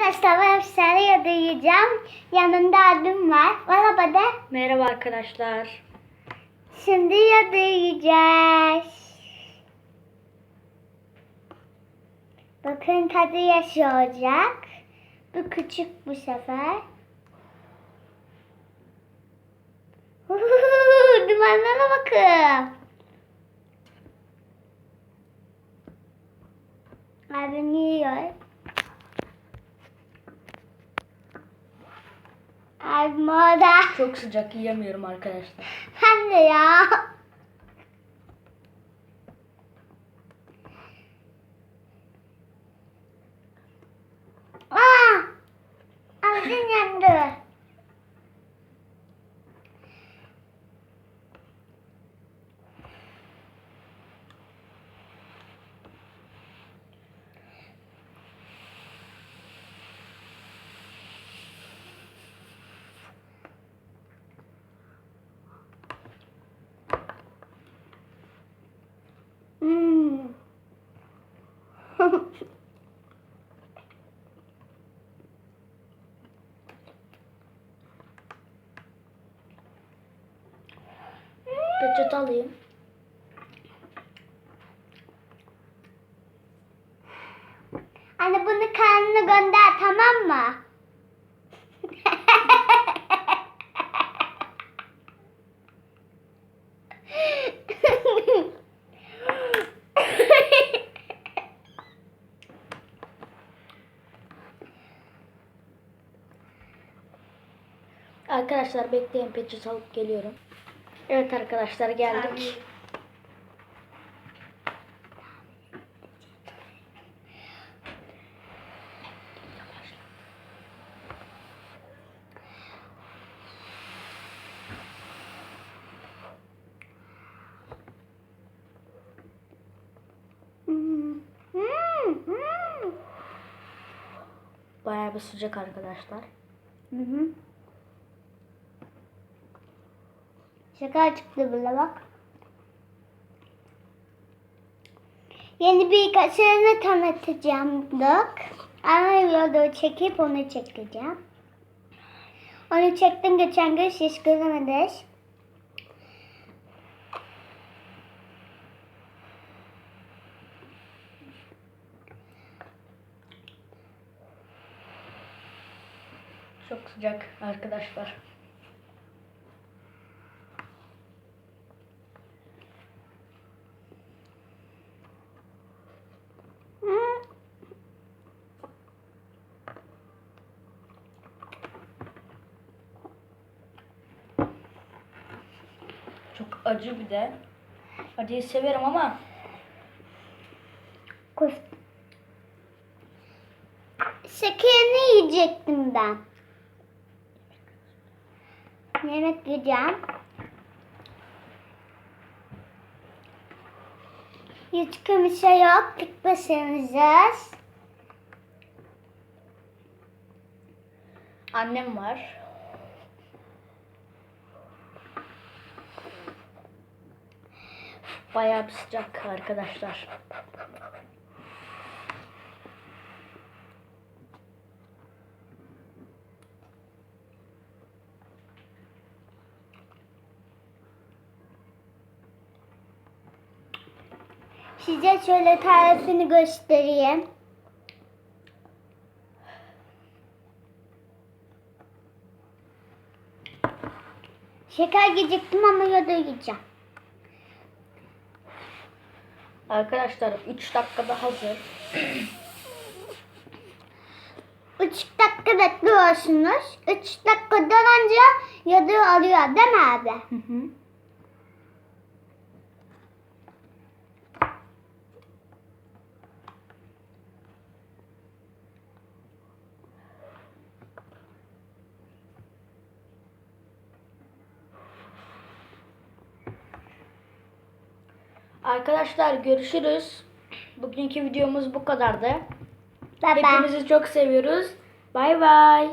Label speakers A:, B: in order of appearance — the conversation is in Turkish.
A: Arkadaşlar ben sarı yiyeceğim. Yanında abim var. Merhaba de.
B: Merhaba arkadaşlar.
A: Şimdi yiyeceğiz. Bakın tadı yaşı olacak. Bu küçük bu sefer. Huhuhu, Dumanlara bakın. Abim yiyor. Orada.
B: Çok sıcak yiyemiyorum arkadaşlar.
A: Ben de ya. Aa! Ağzın yandı.
B: Peçete alayım.
A: Anne bunu karnına gönder
B: Arkadaşlar bekleyin peçete alıp geliyorum. Evet arkadaşlar geldik. Bayağı bir sıcak arkadaşlar.
A: Hı hı. Şeker çıktı bile bak. Yeni bir kaşığını tanıtacağım Dok. Ama yolda çekip onu çekeceğim. Onu çektim geçen gün siz göremediniz.
B: Çok sıcak arkadaşlar.
A: Hı.
B: Çok acı bir de. Acıyı severim ama
A: Kus. Şekerini yiyecektim ben. Yemek yiyeceğim. Hiç bir şey yok. Tek başımızız.
B: annem var. Bayağı bir sıcak arkadaşlar.
A: Size şöyle tarifini göstereyim. Şeker yiyecektim ama yoda yiyeceğim.
B: Arkadaşlar 3 dakikada hazır.
A: 3 dakika bekliyorsunuz. 3 dakikadan önce yoda alıyor değil mi abi?
B: Hı hı. Arkadaşlar görüşürüz. Bugünkü videomuz bu kadardı.
A: Bye bye.
B: Hepinizi çok seviyoruz. Bay bay.